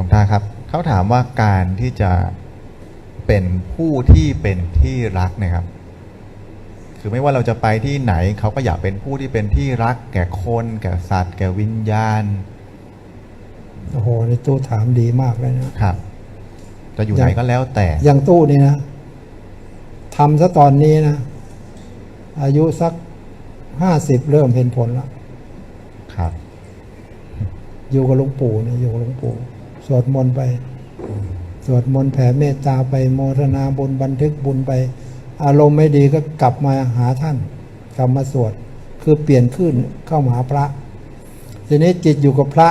หลวงตาครับ เขาถามว่าการที่จะเป็นผู้ที่เป็นที่รักเนะครับ คือไม่ว่าเราจะไปที่ไหนเขาก็อยากเป็นผู้ที่เป็นที่รัก แก่คน แก่สัตว์ แก่วิญญาณโอ้โหในตู้ถามดีมากเลยนะครับ จะอยู่ไหนก็แล้วแต่ อย่างตู้นี่นะทำซะตอนนี้นะ อายุสักห้าสิบเริ่มเห็นผลแล้ว ครับ อยู่กับหลวงปู่เนี่ยอยู่กับหลวงปู่ส วดมนต์ไป สวดมนต์แผ่เมตตาไปโมทนาบุญบันทึกบุญไป อารมณ์ไม่ดีก็กลับมาหาท่าน กลับมาสวด คือเปลี่ยนขึ้นเข้ามาหาพระ ทีนี้จิตอยู่กับพระ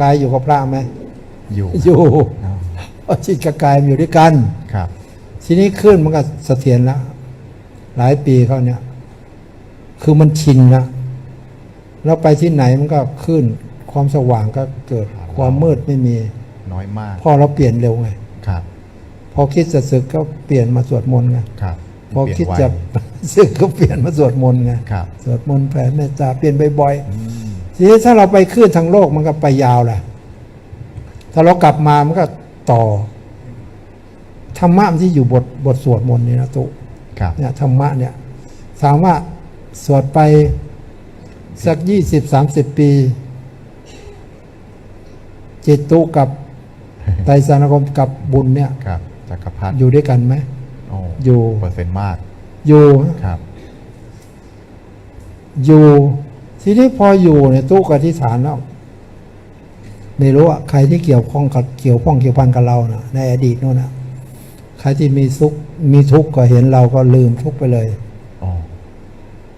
กายอยู่กับพระไหมอยู่อยู่อ๋อเพราะจิตกับกายมันอยู่ด้วยกันครับ ทีนี้ขึ้นมันก็เสถียรแล้วหลายปีเขาเนี่ย คือมันชินนะแล้วไปที่ไหนมันก็ขึ้นความสว่างก็เกิด ความมืดไม่มีน้อยมาก พอเราเปลี่ยนเร็วไงครับ พอคิดจะศึกก็เปลี่ยนมาสวดมนต์ไงครับพอเปลี่ยนคิดไวจะศึกก็เปลี่ยนมาสวดมนต์ไงครับสวดมนต์แผ่เมตตาเปลี่ยนบ่อยอืมๆทีนี้ถ้าเราไปขึ้นทางโลกมันก็ไปยาวแหละถ้าเรากลับมามันก็ต่อธรรมะมันที่อยู่บทบทสวดมนต์นี่นะตุครับเนี่ยธรรมะเนี่ยถามว่าสวดไปสักยี่สิบสามสิบปี จิตตุกับไตรสารคมกับบุญเนี่ยครับจักรพรรดิอยู่ด้วยกันไหมโอ้อยู่เปอร์เซ็นต์มาก อยู่ครับ อยู่ ทีนี้พออยู่เนี่ยตู้กับที่ฐานแล้วไม่รู้อะใครที่เกี่ยวข้องกับเกี่ยวข้องเกี่ยวพันกับเรานะในอดีตโน่นนะใครที่มีสุขมีทุกข์ก็เห็นเราก็ลืมทุกข์ไปเลยอ๋อ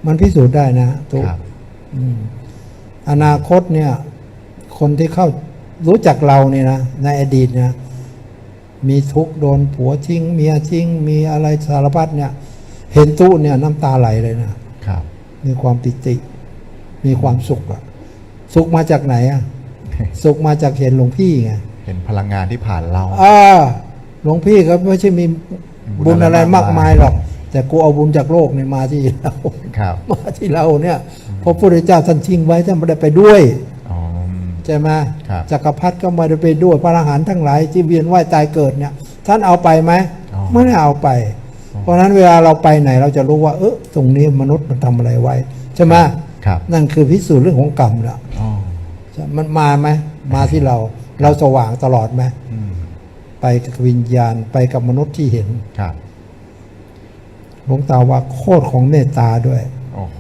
มันพิสูจน์ได้นะตู้ครับอืมอนาคตเนี่ย คนที่เข้า รู้จักเราเนี่ยนะในอดีตเนี่ยมีทุกข์โดนผัวทิ้งเมียทิ้งมีอะไรสารพัดเนี่ย เห็นตู้เนี่ยน้ำตาไหลเลยนะครับ มีความปิติ มีความสุขอะสุขมาจากไหนอะสุขมาจากเห็นหลวงพี่ไงเห็นพลังงานที่ผ่านเราอ่าหลวงพี่เขาไม่ใช่มีบุบุญญอะอะไรไรมามากกมามายยหรอก แต่กูเอาบุญจากโลกเนี่ยมาที่เราครับมาที่เราเนี่ยเพราะพระพุทธเจ้าท่านทิ้งไว้ท่านไม่ได้ไปด้วยอ๋อ ใช่ไหมครับจักรพรรดิก็ไม่ได้ไปด้วยพระอรหันต์ทั้งหลายที่เวียนว่ายตายเกิดเนี่ย ท่านเอาไปไหมอ๋อไม่ได้เอาไปอ๋อเพราะฉะนั้นเวลาเราไปไหนเราจะรู้ว่า เออตรงนี้มนุษย์มันทำอะไรไว้ใช่ไหมครับนั่นคือพิสูจน์เรื่องของกรรมแล้วอ๋อใช่มันมาไหมมาที่เราเราสว่างตลอดไหมอืมไปกับวิญญาณไปกับมนุษย์ที่เห็นครับหลวงตาว่าโคตรของเมตตาด้วย โอ้โห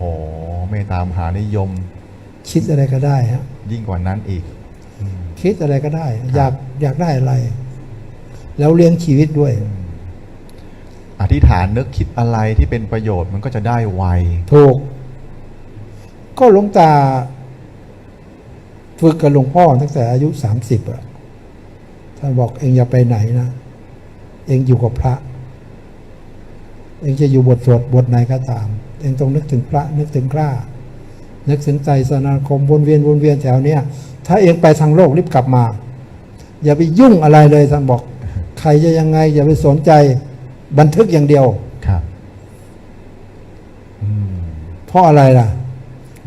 เมตตามหานิยม คิดอะไรก็ได้ฮะ ยิ่งกว่านั้นอีกอืมคิดอะไรก็ได้ อยากอยากได้อะไร แล้วเลี้ยงชีวิตด้วย อธิษฐานนึกคิดอะไรที่เป็นประโยชน์มันก็จะได้ไวถูก ก็หลวงตา ฝึกกับหลวงพ่อตั้งแต่อายุสามสิบอะท่านบอกเองอย่าไปไหนนะ เองอยู่กับพระ เองจะอยู่บทสวดบทไหนก็ตาม เองต้องนึกถึงพระนึกถึงพระ นึกถึงใจสนาคมวนเวียนวนเวียนแถวเนี้ยถ้าเองไปทางโลกรีบกลับมา อย่าไปยุ่งอะไรเลยท่านบอก ใครจะยังไง อย่าไปสนใจบันทึกอย่างเดียวครับอืมเพราะอะไรล่ะ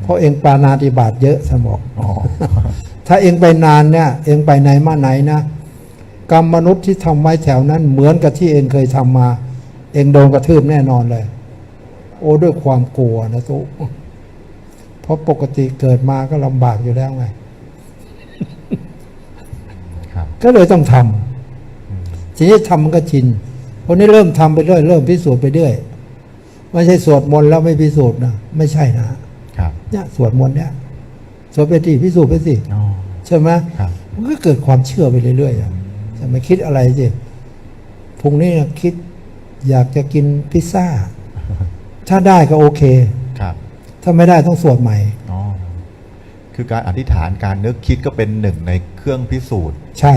เพราะเองปานาติบาตเยอะสมบอกอ๋อถ้าเองไปนานเนี่ย เองไปไหนมาไหนนะกรรมมนุษย์ที่ทำไว้แถวนั้น เหมือนกับที่เองเคยทำมา เองโดนกระทืบแน่นอนเลย โอ้ด้วยความกลัวนะทุก เพราะปกติเกิดมาก็ลำบากอยู่แล้วไง ครับ ก็เลยต้องทำทีนี้ทำมันก็ชินคนนี้เริ่มทำไปเรื่อยเริ่มพิสูจน์ไปเรื่อยไม่ใช่สวดมนต์แล้วไม่พิสูจน์นะไม่ใช่นะครับเนี่ยสวดมนต์เนี่ยสวดไปสิพิสูจน์ไปสิอ๋อ ใช่ไหมครับ มันก็เกิดความเชื่อไปเรื่อยๆอะจะไม่คิดอะไรสิพรุ่งนี้คิดอยากจะกินพิซซ่า ถ้าได้ก็โอเคครับ ถ้าไม่ได้ต้องสวดใหม่ อ๋อคือการอธิษฐานการนึกคิดก็เป็นหนึ่งในเครื่องพิสูจน์ ใช่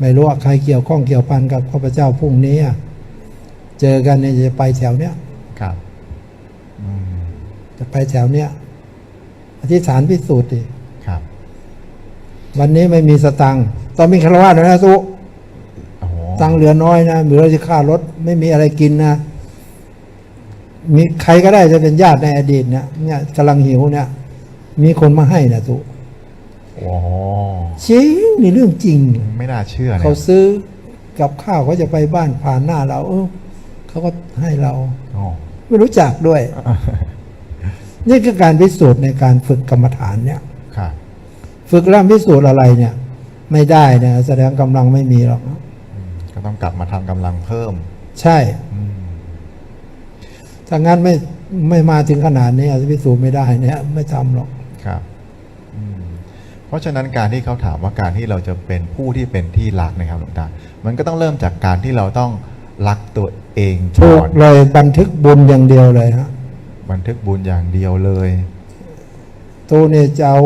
ไม่รู้ว่าใครเกี่ยวข้องเกี่ยวพันกับข้าพเจ้าพรุ่งนี้อะเจอกันเนี่ยจะไปแถวเนี้ยครับอืมจะไปแถวเนี้ยอธิษฐานพิสูจน์ดิครับ วันนี้ไม่มีสตังค์ตอนมีคารวะนะสุโอ้โหตังค์เหลือน้อยนะมีเราจะค่ารถไม่มีอะไรกินนะ มีใครก็ได้จะเป็นญาติในอดีตเนี่ยเนี่ยกำลังหิวเนี่ย มีคนมาให้นะสุโอ้โหจริงนี่เรื่องจริง ไม่น่าเชื่อนะเขาซื้อกับข้าวเขาจะไปบ้านผ่านหน้าเรา เออเขาก็ให้เราอ๋อไม่รู้จักด้วย นี่คือการพิสูจน์ในการฝึกกรรมฐานเนี่ยครับฝึกแล้วพิสูจน์อะไรเนี่ย ไม่ได้เนี่ยแสดงกำลังไม่มีหรอกอืมก็ต้องกลับมาทำกำลังเพิ่ม ใช่อืม ถ้างั้นไม่ไม่มาถึงขนาดนี้อาจจะพิสูจน์ไม่ได้เนี่ยไม่ทำหรอกครับอืมเพราะฉะนั้นการที่เขาถามว่าการที่เราจะเป็นผู้ที่เป็นที่รักนะครับหลวงตา มันก็ต้องเริ่มจากการที่เราต้องรักตัวเองถูก่กอนเลยบันทึกบุญอย่างเดียวเลยฮะบันทึกบุญอย่างเดียวเลยตัวเนี่ยจะเอา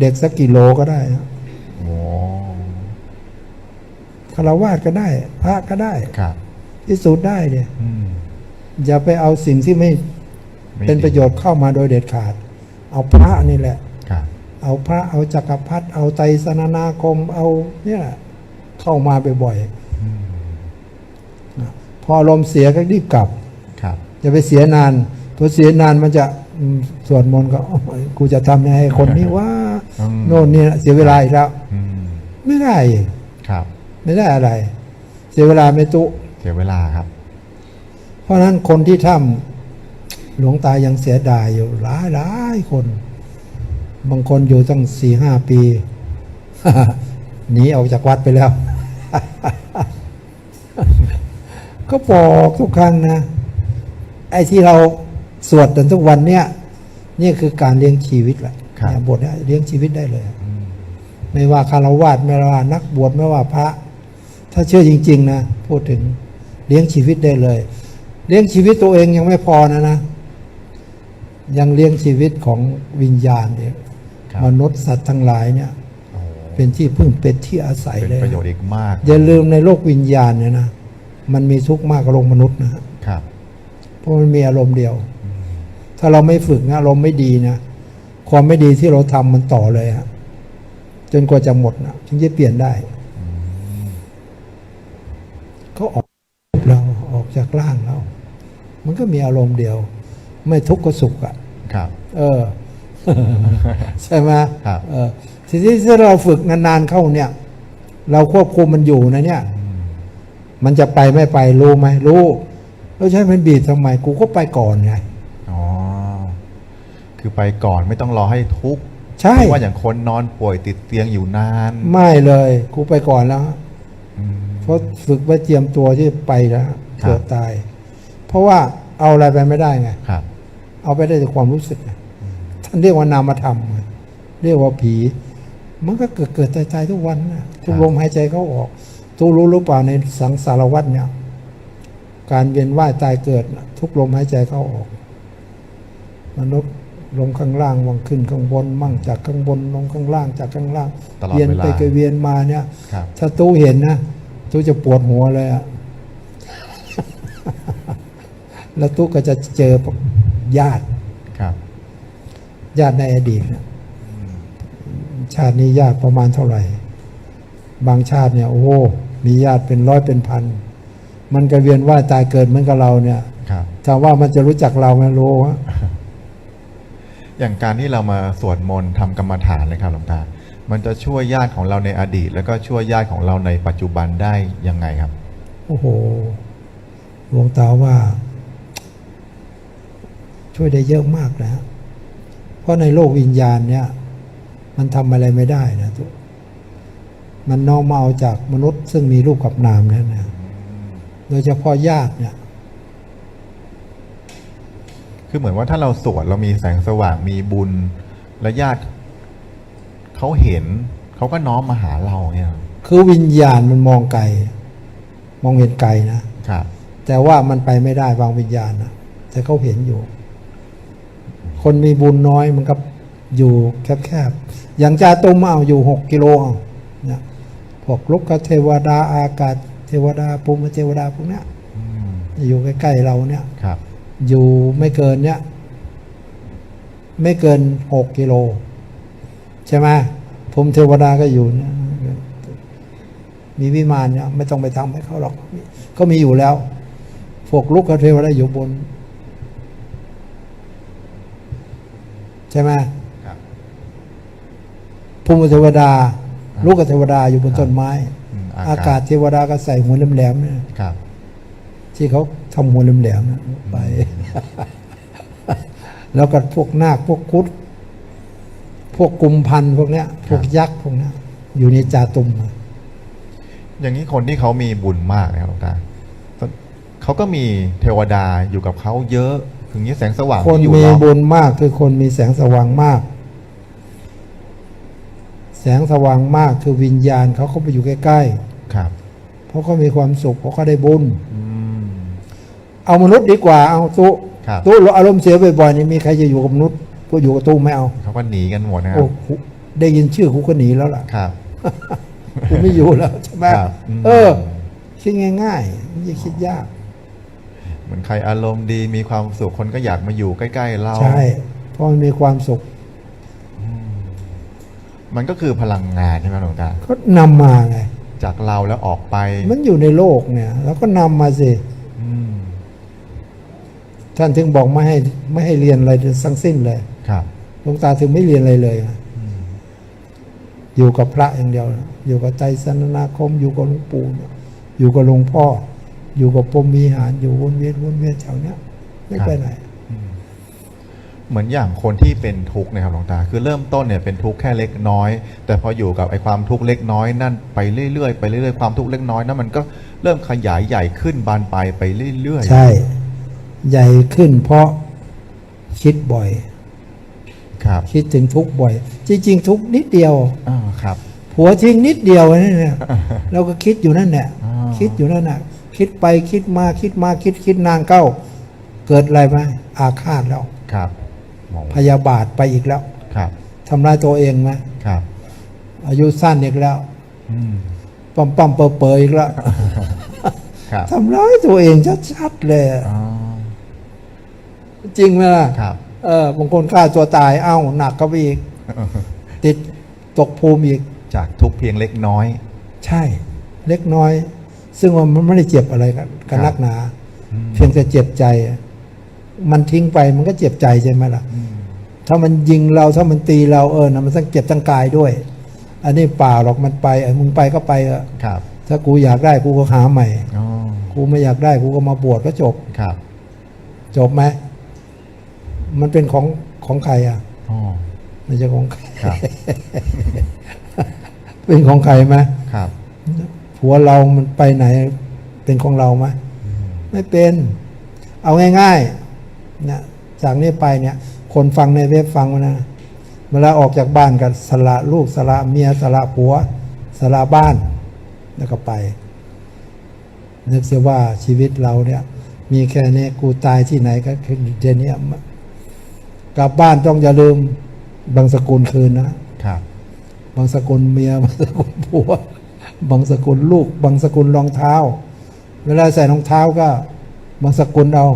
เด็กสักกิโลก็ได้ฮะโอ้คารวาสก็ได้ พระก็ได้ครับ พิสูจน์ได้เนี่ยอืม อย่าไปเอาสิ่งที่ไม่ไม่เป็นดีประโยชน์เข้ามาโดยเด็ดขาด เอาพระนี่แหละ ครับ เอาพระเอาจักรพรรดิเอาไตรสนานาคมเอาเนี่ยเข้ามาบ่อยอืมๆนะพออารมณ์เสียก็รีบกลับ ครับ อย่าไปเสียนานพอเสียนานมันจะอืมสวดมนต์ก็โอ้ยกูจะทำยังไงให้คนนี้ว่าอืม โน่นนี่เสียเวลาอีกแล้ว อืม ไม่ได้อีกครับ ไม่ได้อะไร เสียเวลาไม่ตุ เสียเวลาครับเพ ราะฉะนั้นคนที่ทำหลวงตายังเสียดายอยู่หลายหลายคน บางคนอยู่ตั้งสี่ห้าปีหนีออกจากวัดไปแล้ว ก็บอกทุกครั้งนะ ไอ้ที่เราสวดกันทุกวันเนี่ยนี่คือการเลี้ยงชีวิตแหละครับเนี่ยบทเนี้ยเลี้ยงชีวิตได้เลยอืมไม่ว่าคารวาสไม่ว่านักบวชไม่ว่าพระ ถ้าเชื่อจริง ๆ นะ พูดถึงเลี้ยงชีวิตได้เลย เลี้ยงชีวิตตัวเองยังไม่พอนะนะ ยังเลี้ยงชีวิตของวิญญาณเนี่ยครับมนุษย์สัตว์ทั้งหลายเนี่ยโอ้เป็นที่พึ่งเป็นที่อาศัยเป็นเลยประโยชน์อีกมากอย่าลืมในโลกวิญญาณเนี่ยนะมันมีทุกข์มากกว่าโลกมนุษย์นะครับเพราะมันมีอารมณ์เดียว ถ้าเราไม่ฝึกนะอารมณ์ไม่ดีนะความไม่ดีที่เราทำมันต่อเลยฮะจนกว่าจะหมดนะถึงจะเปลี่ยนได้ก็ออกเราออกจากร่างเรา มันก็มีอารมณ์เดียว ไม่ทุกข์ก็สุขอะ่ะครับ เออ ใช่ไหมครับเออทีนี้ถ้าเราฝึกนานๆเข้าเนี่ย เราควบคุมมันอยู่นะเนี่ยอืมมันจะไปไม่ไปรู้ไหมรู้แล้วใช้มันบีบทำไมกูก็ไปก่อนไงอ๋อคือไปก่อนไม่ต้องรอให้ทุกข์ใช่เพราะว่าอย่างคนนอนป่วยติดเตียงอยู่นาน ไม่เลยกูไปก่อนแล้วอืมเพราะฝึกไว้เตรียมตัวที่ไปแล้วครับเกิดตาย เพราะว่าเอาอะไรไปไม่ได้ไงครับ เอาไปได้แต่ความรู้สึกไงท่านเรียกว่านามธรรมไงเรียกว่าผี มันก็เกิดเกิดตายตายทุกวันนะทุกลมหายใจเขาออก ทุกรู้รู้เปล่าในสังสารวัฏเนี่ย การเวียนว่ายตายเกิดน่ะทุกลมหายใจเข้าออก มนุษย์ลงข้างล่างวังขึ้นข้างบน มั่งจากข้างบนลงข้างล่างจากข้างล่างตลอดเวียนเวลาไปก็เวียนมาเนี่ยครับถ้าตู้เห็นนะตู้จะปวดหัวเลยอะ แล้วตู้ก็จะเจอพวกญาติครับ ญาติในอดีตเนี่ยชาตินี้ญาติประมาณเท่าไหร่ บางชาติเนี่ยโอ้โหมีญาติเป็นร้อยเป็นพัน มันก็เวียนว่ายตายเกิดเหมือนกับเราเนี่ยครับถามว่ามันจะรู้จักเราไหมรู้ฮะอย่างการที่เรามาสวดมนต์ทำกรรมฐานเลยครับหลวงตา มันจะช่วยญาติของเราในอดีต แล้วก็ช่วยญาติของเราในปัจจุบันได้ยังไงครับ โอ้โหหลวงตาว่า ช่วยได้เยอะมากนะฮะเพราะในโลกวิญญาณเนี่ย มันทำอะไรไม่ได้นะทุกมันน้อมมาเอาจากมนุษย์ซึ่งมีรูปกับนามนั่นนะโดยเฉพาะญาติเนี่ย คือเหมือนว่าถ้าเราสวดเรามีแสงสว่างมีบุญ และญาติเขาเห็นเขาก็น้อมมาหาเราเนี่ย คือวิญญาณมันมองไกล มองเห็นไกลนะครับ แต่ว่ามันไปไม่ได้บางวิญญาณนะแต่เขาเห็นอยู่ คนมีบุญน้อยมันก็อยู่แคบๆอย่างจาตุมเอาอยู่หกกิโลเอาเนี่ยพวกลุกกเทวดาอากาศเทวดาภูมิเทวดาพวกเนี้ยอืมอยู่ใกล้ๆเราเนี่ยครับ อยู่ไม่เกินเนี่ยไม่เกินหกกิโล ใช่ไหมภูมิเทวดาก็อยู่เนี่ยมีวิมานเนี่ยไม่ต้องไปทำให้เขาหรอก ก็มีอยู่แล้วพวกลุกกเทวดาอยู่บน ใช่ไหมครับ ภูมิเทวดา ลูกกับเทวดาอยู่บนต้นไม้ อืมอากาศเทวดาก็ใส่หัวแหลมๆเนี่ยครับที่เขาทำหัวแหลมๆนะไป แล้วก็พวกนาคพวกคุด พวกกุมพันธ์พวกเนี้ย พวกยักษ์พวกเนี้ยอยู่ในจาตุมอะ อย่างนี้คนที่เขามีบุญมากนะครับหลวงตาเขาก็มีเทวดาอยู่กับเขาเยอะ ถึงนี้แสงสว่างคนที่อยู่มีรอบบุญมากคือคนมีแสงสว่างมาก แสงสว่างมากคือวิญญาณเขาเข้าไปอยู่ใกล้ครับๆเพราะเขามีความสุขเพราะเขาได้บุญอืมเอามนุษย์ดีกว่าเอาตุครับตุอารมณ์เสียบ่อยๆนี่มีใครจะอยู่กับมนุษย์ก็อยู่กับตุไม่เอาเขาก็หนีกันหมดนะครัโอ้บกูได้ยินชื่อกูก็หนีแล้วล่ะครับกูไม่อยู่แล้วใช่ไหมครับอืมเออคิดง่ายๆไม่ใช่คิดยาก เหมือนใครอารมณ์ดีมีความสุขคนก็อยากมาอยู่ใกล้ ๆ เราใช่ เพราะมันมีความสุข มันก็คือพลังงานใช่ไหมหลวงตาก็นำมาไง จากเราแล้วออกไปมันอยู่ในโลกเนี่ย แล้วก็นำมาสิ อืมท่านถึงบอกไม่ให้ไม่ให้เรียนอะไรทั้งสิ้นเลยครับ หลวงตาถึงไม่เรียนอะไรเลยนะอยู่กับพระอย่างเดียวนะอยู่กับใจสนนาคม อยู่กับหลวงปู่เนี่ยอยู่กับหลวงพ่อ อยู่กับปมมีหารอยู่วนเวียนวนเวียนแถวเนี้ยไม่ไปไหนเหมือนอย่างคนที่เป็นทุกข์เนะครับหลวงตา คือเริ่มต้นเนี่ยเป็นทุกข์แค่เล็กน้อย แต่พออยู่กับไอ้ความทุกข์เล็กน้อยนั่นไปเรื่อยๆไปเรื่อยๆความทุกข์เล็กน้อยนั้นมันก็เริ่มขยายใหญ่ขึ้นบานปลายไปเรื่อยๆใช่ ใหญ่ขึ้นเพราะคิดบ่อย ครับ คิดถึงทุกข์บ่อย จริง ๆ ทุกข์นิดเดียวอ่าครับผัวทิ้งนิดเดียวนั่นแหละเราก็คิดอยู่นั่นแหละอ่าคิดอยู่นั่นแหละ คิดไปคิดมาคิดมาคิดคิดนานเข้า เกิดอะไรไหมอาฆาตแล้วครับมองพยาบาทไปอีกแล้วครับทำร้ายตัวเองไหมครับ อายุสั้นอีกแล้วอืมปั๊มปั๊มเปอเปออีกแล้วครับทำร้ายตัวเองชัดๆเลยอ๋อจริงไหมล่ะครับเออบางคนฆ่าตัวตายเอ้าหนักก็ไปอีก ติดตกภูมิอีกจากทุกข์เพียงเล็กน้อย ใช่ เล็กน้อย ซึ่งว่ามันไม่ได้เจ็บอะไรกันกันครับนักหนาอืมเพียงแต่เจ็บใจ มันทิ้งไปมันก็เจ็บใจใช่ไหมล่ะอืมถ้ามันยิงเราถ้ามันตีเราเออนะมันต้องเจ็บทั้งกายด้วย อันนี้เปล่าหรอกมันไปเออมึงไปก็ไปเถอะครับถ้ากูอยากได้กูก็หาใหม่อ๋อกูไม่อยากได้กูก็มาบวชก็จบครับ จบไหมมันเป็นของของใครอะอ๋อไม่ใช่ของใครครับเป็นของใครไหมครับ ผัวเรามันไปไหนเป็นของเราไหมไม่เป็น เอาง่ายๆนะจากนี้ไปเนี่ย คนฟังในเว็บฟังมานะเวลาออกจากบ้านกันสละลูกสละเมียสละผัวสละบ้านแล้วก็ไปนึกเสียว่าชีวิตเราเนี่ย มีแค่นี้กูตายที่ไหนก็คือเดี๋ยวนี้กลับบ้านต้องอย่าลืมบางสกุลคืนนะครับ บางสกุลเมียบางสกุลผัว บางสกุลลูก บางสกุลรองเท้า เวลาใส่รองเท้าก็ บางสกุลเอา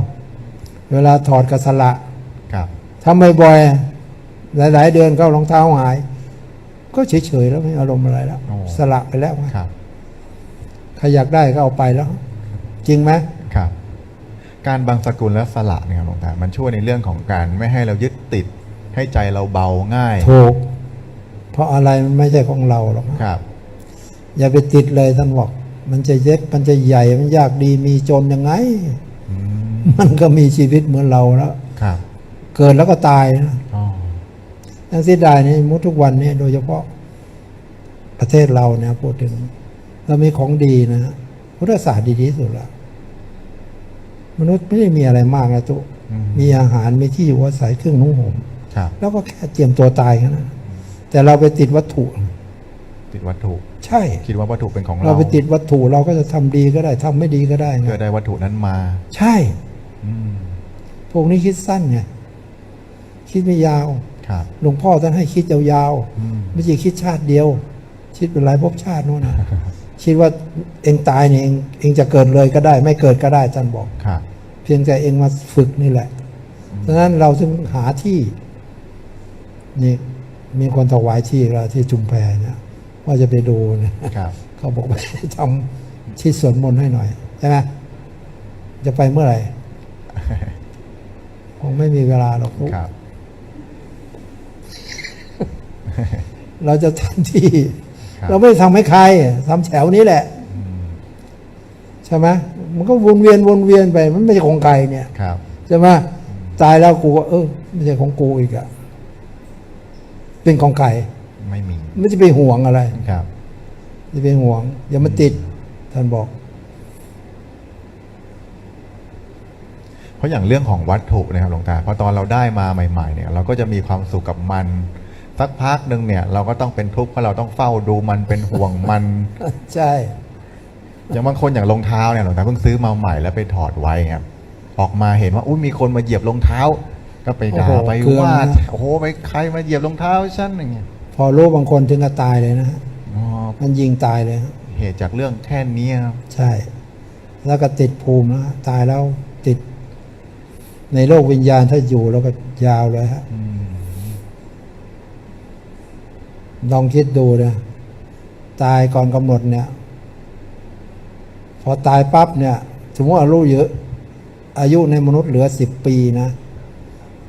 เวลาถอดกระสละครับทำบ่อยๆหลาย ๆ เดือนเข้ารองเท้าหาย ก็เฉยๆแล้วไม่อารมณ์อะไรแล้วโอ้สละไปแล้วไงครับใครอยากได้ก็เอาไปแล้ว จริงไหมครับ การบางสกุลและสละเนี่ยครับหลวงตามันช่วยในเรื่องของการไม่ให้เรายึดติดให้ใจเราเบาง่ายถูกเพราะอะไรมันไม่ใช่ของเราหรอกครับ อย่าไปติดเลยท่านบอก มันจะเย็กมันจะใหญ่มันยากดีมีจนยังไงอืมมันก็มีชีวิตเหมือนเราแล้วครับเกิดแล้วก็ตายนะอ๋อยังเสียดายนี่มุดทุกวันนี้โดยเฉพาะประเทศเราเนี่ยพูดถึง เรามีของดีนะพุทธศาสตร์ดีที่สุดละมนุษย์ไม่ได้มีอะไรมากนะตุอืมมีอาหารมีที่อยู่อาศัยเครื่องนุ่งห่มครับแล้วก็แค่เตรียมตัวตายแค่นั้นแต่เราไปติดวัตถุ ติดวัตถุ ใช่คิดว่าวัตถุเป็นของเรา เราไปติดวัตถุเราก็จะทำดีก็ได้ทำไม่ดีก็ได้ไงเพื่อได้วัตถุนั้นมา ใช่อืมพวกนี้คิดสั้นไงคิดไม่ยาวครับหลวงพ่อท่านให้คิดยาวๆอืมไม่ใช่คิดชาติเดียว คิดเป็นหลายภพชาตินู่นนะคิดว่าเองตายเนี่ยเองเองจะเกิดเลยก็ได้ ไม่เกิดก็ได้ท่านบอกครับเพียงแต่เองมาฝึกนี่แหละดังนั้นเราจึงหาที่ นี่มีคนถวายที่เราที่จุมแพเนี่ย ว่าจะไปดูเนี่ยครับ เขาบอกว่าทำที่สวนมนต์ให้หน่อยใช่ไหมจะไปเมื่อไหร่คงไม่มีเวลาหรอกครับ เราจะทำที่คครับเราไม่ได้ทำให้ใครทำแถวนี้แหละอืมใช่ไหมมันก็วนเวียนวนเวียนไป มันไม่ใช่ของใครเนี่ยครับใช่ไหมตายแล้วกูก็เออไม่ใช่ของกูอีกอะเป็นของใคร ไม่มีไม่จะไปห่วงอะไรครับ จะไปห่วง อย่ามาติด ท่านบอก เพราะอย่างเรื่องของวัตถุนะครับหลวงตาพอตอนเราได้มาใหม่ ๆ เนี่ย เราก็จะมีความสุขกับมันสักพักหนึ่งเนี่ย เราก็ต้องเป็นทุกข์เพราะเราต้องเฝ้าดูมันเป็นห่วงมัน ใช่ อย่างบางคนอย่างรองเท้าเนี่ยหลวงตาเพิ่งซื้อมาใหม่แล้วไปถอดไว้ครับออกมาเห็นว่าอุ้ยมีคนมาเหยียบรองเท้า ก็ไปด่าโอ้โหไปเคืองว่านะโอ้โหไปใครมาเหยียบรองเท้าฉันอย่างเงี้ย พอรู้บางคนถึงกับตายเลยนะฮะอ๋อมันยิงตายเลยฮะเหตุจากเรื่องแค่นี้ครับใช่ แล้วก็ติดภูมินะฮะตายแล้วติด ในโลกวิญญาณถ้าอยู่แล้วก็ยาวเลยฮะอืมลองคิดดูนะตายก่อนกำหนดเนี่ย พอตายปั๊บเนี่ยสมมติอายุเยอะ อายุในมนุษย์เหลือสิบปีนะ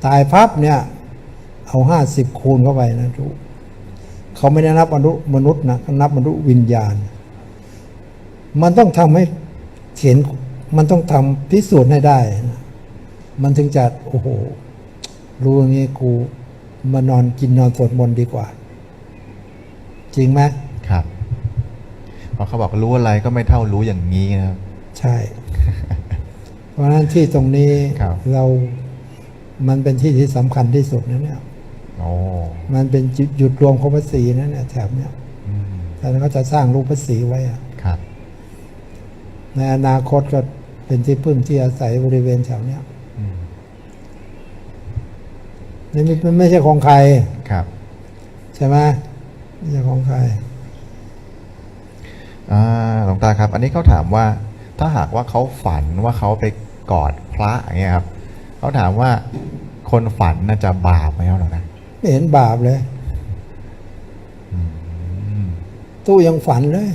ตายปั๊บเนี่ย เอาห้าสิบคูณเข้าไปนะทุก เขาไม่ได้นับมนุษย์มนุษย์นะเขานับมนุษย์วิญญาณ มันต้องทำให้เห็นมันต้องทำพิสูจน์ให้ได้นะมันถึงจะโอ้โห รู้อย่างนี้กูมานอนกินนอนสวดมนต์ดีกว่า จริงไหมครับเพราะเขาบอกรู้อะไรก็ไม่เท่ารู้อย่างนี้นะครับ ใช่ เพราะฉะนั้นที่ตรงนี้ครับเรา มันเป็นที่ที่สำคัญที่สุดนะเนี่ยโอ้ มันเป็นจุดหยุดรวมของพระศรีนะเนี่ยแถบเนี้ยอืมแต่เขาจะสร้างรูปพระศรีไว้อะครับในอนาคตก็เป็นที่พึ่งที่อาศัยบริเวณแถวเนี้ยอืมนี่มันไม่ใช่ของใครครับ ใช่ไหมไม่ใช่ของใครอ่าหลวงตาครับ อันนี้เขาถามว่า ถ้าหากว่าเขาฝันว่าเขาไปกอดพระอย่างเงี้ยครับเขาถามว่าคนฝันน่าจะบาปไหมครับหลวงตา ไม่เห็นบาปเลยอืมตู้ยังฝันเลย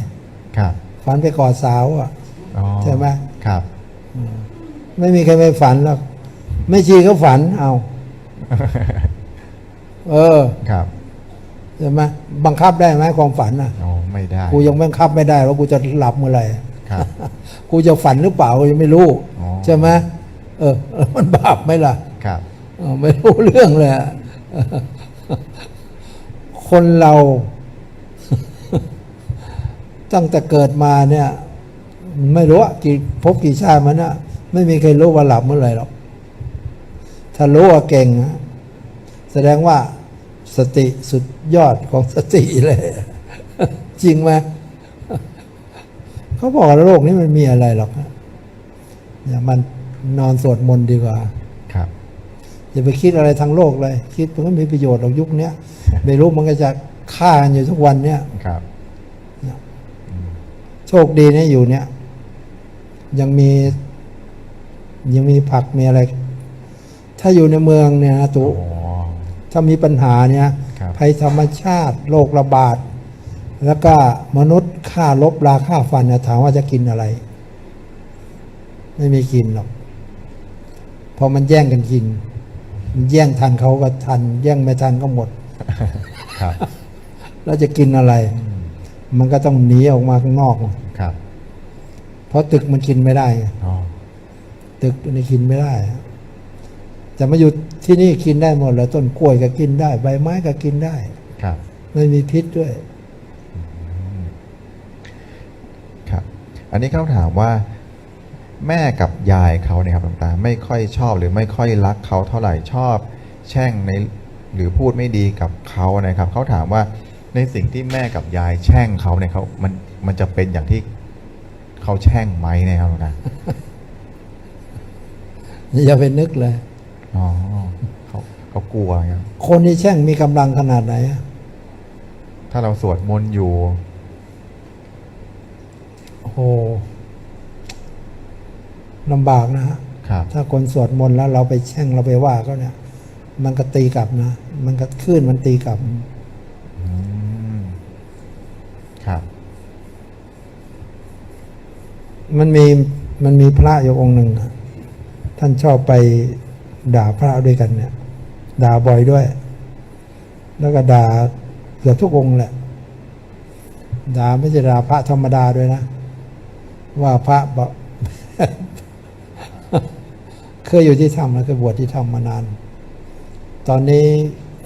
ครับ ฝันไปกอดสาวอะอ๋อใช่ไหมครับ ไม่มีใครไปฝันหรอกไม่ชีก็ฝันเอา เออ ครับใช่ไหมบังคับได้ไหมความฝันอะอ๋อไม่ได้ กูยังบังคับไม่ได้ว่ากูจะหลับเมื่อไหร่ครับกูจะฝันหรือเปล่ากูยังไม่รู้อ๋อใช่ไหมเออ มันบาปไหมล่ะ ครับเออไม่รู้เรื่องเลยอะ คนเรา ตั้งแต่เกิดมาเนี่ย ไม่รู้ว่ากี่พบกี่ชาติมันนะไม่มีใครรู้ว่าหลับเมื่อไหร่หรอกถ้ารู้ว่าเก่ง แสดงว่าสติสุดยอดของสติเลย จริงไหมเขาบอกโลกนี้มันมีอะไรหรอกนะอย่ามันนอนสวดมนต์ดีกว่า อย่าไปคิดอะไรทางโลกเลย คิดมันก็มีประโยชน์หรอกยุคเนี้ยไม่รู้มันก็จะฆ่ากันอยู่ทุกวันเนี้ยครับโชคดีนะอยู่เนี้ยยังมี ยังมีผักมีอะไร ถ้าอยู่ในเมืองเนี่ยนะตุอ๋อถ้ามีปัญหาเนี่ยครับภัยธรรมชาติโรคระบาด แล้วก็มนุษย์ฆ่าลบราฆ่าฟันเนี่ยถามว่าจะกินอะไร ไม่มีกินหรอกเพอมันแย่งกันกินมัน แย่งทันเขาก็ทัน แย่งไม่ทันก็หมดครับแล้วจะกินอะไร มันก็ต้องหนีออกมาข้างนอกครับ เพราะตึกมันกินไม่ได้ไงอ๋อตึกนี่กินไม่ได้จะมาอยู่ที่นี่กินได้หมดเลยต้นกล้วยก็กินได้ ใบไม้ก็กินได้ ครับไม่มีพิษด้วยครับ อันนี้เขาถามว่า แม่กับยายเขาเนี่ยครับหลวงตาไม่ค่อยชอบหรือไม่ค่อยรักเขาเท่าไหร่ชอบ แช่งในหรือพูดไม่ดีกับเขานะครับเขาถามว่าในสิ่งที่แม่กับยายแช่งเขาเนี่ยเขามันมันจะเป็นอย่างที่เขาแช่งไหมเนะครับหลวงตาอย่าไปนึกเลยอ๋อเขาเขากลัวครับคนที่แช่งมีกำลังขนาดไหนอะถ้าเราสวดมนต์อยู่โอ้โห ลำบากนะฮะครับถ้าคนสวดมนต์แล้วเราไปแช่งเราไปว่าเขาเนี่ย มันก็ตีกลับนะ มันก็ขึ้นมันตีกลับอืมครับ มันมีมันมีพระอยู่องค์หนึ่งอะท่านชอบไปด่าพระด้วยกันเนี่ย ด่าบ่อยด้วย แล้วก็ด่าเกือบทุกองค์แหละด่าไม่ใช่ด่าพระธรรมดาด้วยนะ ว่าพระบอก เคยอยู่ที่ถ้ำนะเคยบวชที่ถ้ำมานาน ตอนนี้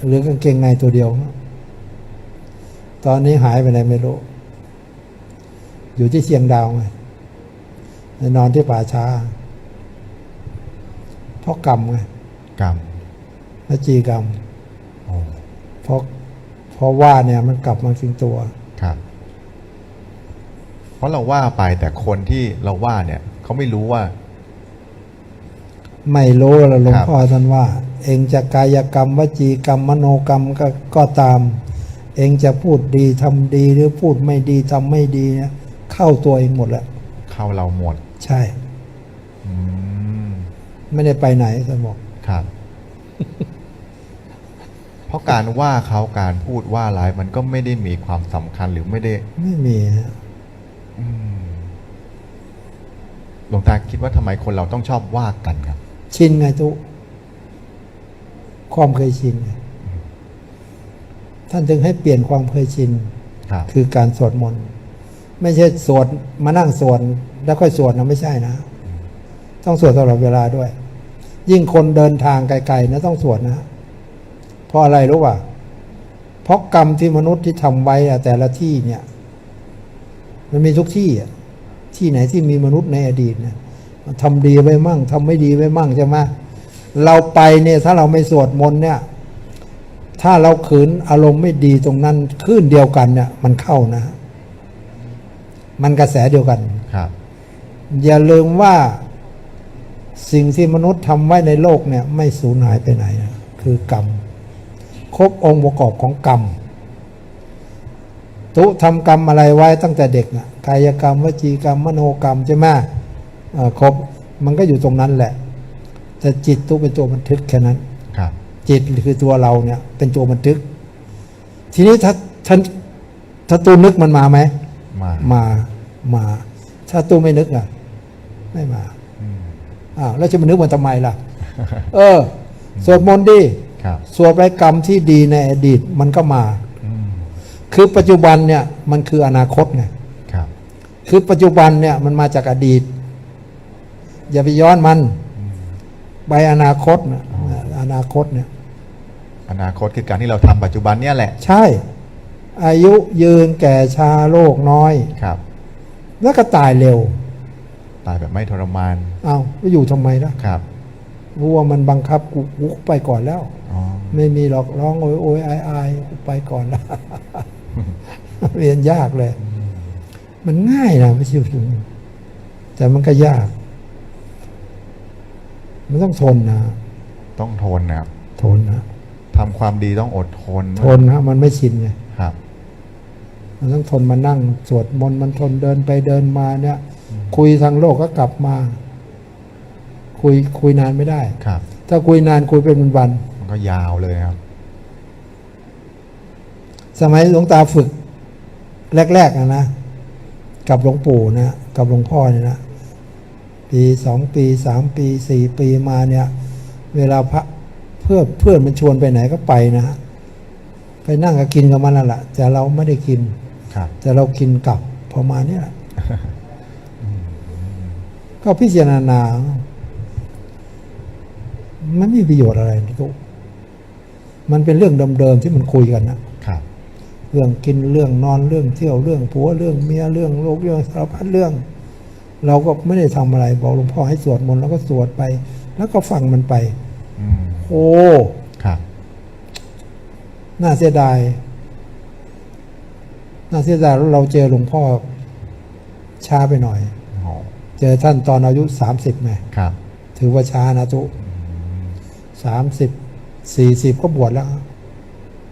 เหลือกางเกงในตัวเดียว ตอนนี้หายไปไหนไม่รู้ อยู่ที่เชียงดาวไงนอนที่ป่าช้าเพราะกรรมไงกรรมนจีกรรมโอ้เพราะเพราะว่าเนี่ยมันกลับมาถึงตัวครับเพราะเราว่าไปแต่คนที่เราว่าเนี่ยเขาไม่รู้ว่า ไม่รู้แล้วหลวงครับพ่อท่านว่า เองจะกายกรรมวจีกรรมมโนกรรมก็ก็ตาม เองจะพูดดีทำดีหรือพูดไม่ดีทำไม่ดีเนี่ยเข้าตัวเองหมดแล้วเข้าเราหมด ใช่อืมไม่ได้ไปไหนท่านบอกครับ เพราะการว่าเขาการพูดว่าร้ายมันก็ไม่ได้มีความสำคัญหรือไม่ได้ ไม่มีฮะอืมหลวงตาคิดว่าทำไมคนเราต้องชอบว่ากันครับ ชินไงทุกความเคยชินไงท่านจึงให้เปลี่ยนความเคยชินครับคือการสวดมนต์ไม่ใช่สวดมานั่งสวดแล้วค่อยสวดนะไม่ใช่นะ ต้องสวดตลอดเวลาด้วย ยิ่งคนเดินทางไกลๆนะต้องสวดนะ เพราะอะไรรู้ป่ะเพราะกรรมที่มนุษย์ที่ทำไว้อะแต่ละที่เนี่ย มันมีทุกที่อะที่ไหนที่มีมนุษย์ในอดีตเนี่ย ทำดีไว้มั่งทำไม่ดีไว้มั่งใช่ไหมเราไปเนี่ยถ้าเราไม่สวดมนต์เนี่ย ถ้าเราขืนอารมณ์ไม่ดีตรงนั้นคลื่นเดียวกันเนี่ย มันเข้านะ มันกระแสเดียวกันครับ อย่าลืมว่าสิ่งที่มนุษย์ทำไว้ในโลกเนี่ย ไม่สูญหายไปไหนนะคือกรรมครบองค์ประกอบของกรรมตุทำกรรมอะไรไว้ตั้งแต่เด็กนะกายกรรมวจีกรรมมโนกรรมใช่ไหมเอ่อ ครบมันก็อยู่ตรงนั้นแหละ แต่จิตตุเป็นตัวบันทึกแค่นั้นครับ จิตคือตัวเราเนี่ย เป็นตัวบันทึก ทีนี้ถ้าท่านถ้าตูนึกมันมาไหมมามามา ถ้าตูไม่นึกอะ ไม่มาอืมอ้าวแล้วจะมานึกมันทำไมล่ะ เออ สวดมนต์ดิครับสวดไปกรรมที่ดีในอดีตมันก็มาอืมคือปัจจุบันเนี่ยมันคืออนาคตไงครับคือปัจจุบันเนี่ยมันมาจากอดีต อย่าไปย้อนมัน ไปอนาคตนะอนาคตเนี่ย อนาคตคือการที่เราทำปัจจุบันเนี่ยแหละ ใช่ อายุยืนแก่ชาโรคน้อย ครับ แล้วก็ตายเร็ว ตายแบบไม่ทรมาน เอาแล้วอยู่ทำไมล่ะครับ รู้ว่ามันบังคับกูกูไปก่อนแล้ว อ๋อ ไม่มีหรอกร้องโอยโอยอายอายกูไปก่อนแล้วเรียนยากเลย มันง่ายนะไม่ใช่ถึงแต่มันก็ยาก มันต้องทนนะ ต้องทนนะครับทนนะทำความดีต้องอดทนทนนะมันไม่ชินไงครับ มันต้องทนมานั่ง สวดมนต์มันทนเดินไปเดินมาเนี่ย คุยทางโลกก็กลับมา คุยคุยนานไม่ได้ครับ ถ้าคุยนานคุยเป็นวันมันก็ยาวเลยครับๆสมัยหลวงตาฝึก แรกๆนะนะกับหลวงปู่นะกับหลวงพ่อเนี่ยนะ ปีสองปีสามปีสี่ปีมาเนี่ยเวลาพระเพื่อนเพื่อนมันชวนไปไหนก็ไปนะฮะไปนั่งก็กินกับมันนั่นแหละแต่เราไม่ได้กินครับแต่เรากินกลับประมาณเนี้ยก็พิจารณา มันไม่มีประโยชน์อะไรนะทุกมันเป็นเรื่องเดิมๆที่มันคุยกันนะครับ เรื่องกินเรื่องนอนเรื่องเที่ยวเรื่องผัวเรื่องเมียเรื่องโลกเรื่องสารพัดเรื่อง เราก็ไม่ได้ทำอะไร บอกหลวงพ่อให้สวดมนต์แล้วก็สวดไป แล้วก็ฟังมันไปอืมโอ้ครับน่าเสียดาย น่าเสียดายแล้วเราเจอหลวงพ่อช้าไปหน่อยอ๋อเจอท่านตอนอายุสามสิบไงครับ ถือว่าช้านะทุสามสิบสี่สิบก็บวชแล้วอ